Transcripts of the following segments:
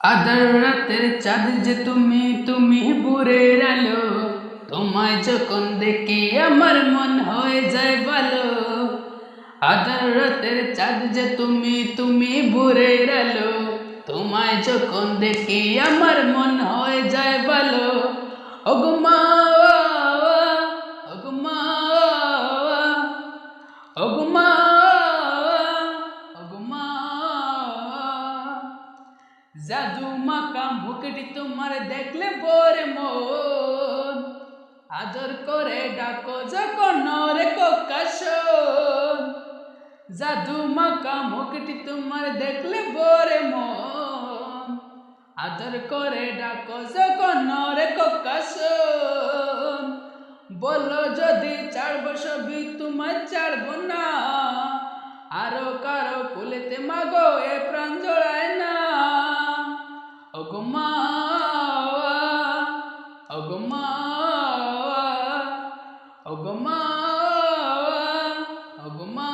আদার রাতের চাঁদ যে তুমি তুমি ভোরের আলো। তোমায় যখন দেখি আমার মন হয়ে যায় ভালো। আদার রাতের চাঁদ যে তুমি তুমি ভোরের আলো। তোমায় যখন দেখি আমার মন হয়ে যায় ভালো। ওগমা ওগমা ওগমা জাদু মাকা মুকুটি তোমার দেখলে বরে মন। আদর করে ডাকো যখন রে ককাশ জাদু মাকা মুকুটি তোমার দেখলে বরে মন। আদর করে ডাকো যখন রে ককাশ বলো যদি ছাড়বো সবই তোমার ছাড়বো না। আরও কারও কুলেতে মাগো এ অগমা অগমা অগমা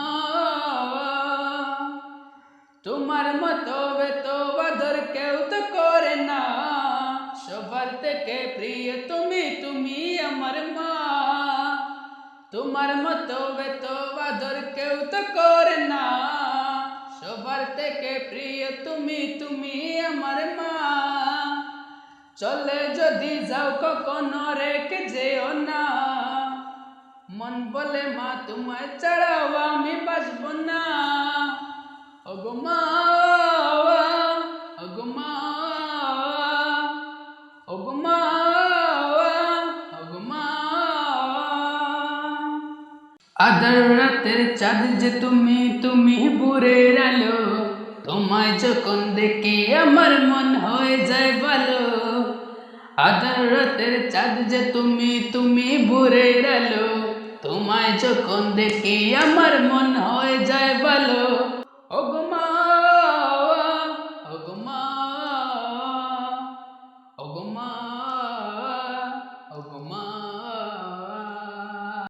তোমার মতো বেতো বাদর কেউ তো করে না। সবার থেকে প্রিয় তুমি তুমি আমার মা। তোমার মতো বেতো বাদর কেউ তো করে না। সবার থেকে প্রিয় তুমি তুমি আমার মা। চলে যদি যাও কখনো রেখে যেও না। মন বলে, মা, তোমায় ছাড়াও আমি বাসবো না। ওগো মা ওগো মা ওগো মা ওগো মা। আদার রাতের চাঁদ যে তুমি তুমি ভোরের আলো। তোমায় যখন দেখি আমার মন হয়ে আদার রাতের চাঁদ যে তুমি তুমি ভোরের আলো। তোমায় যখন দেখি আমার মন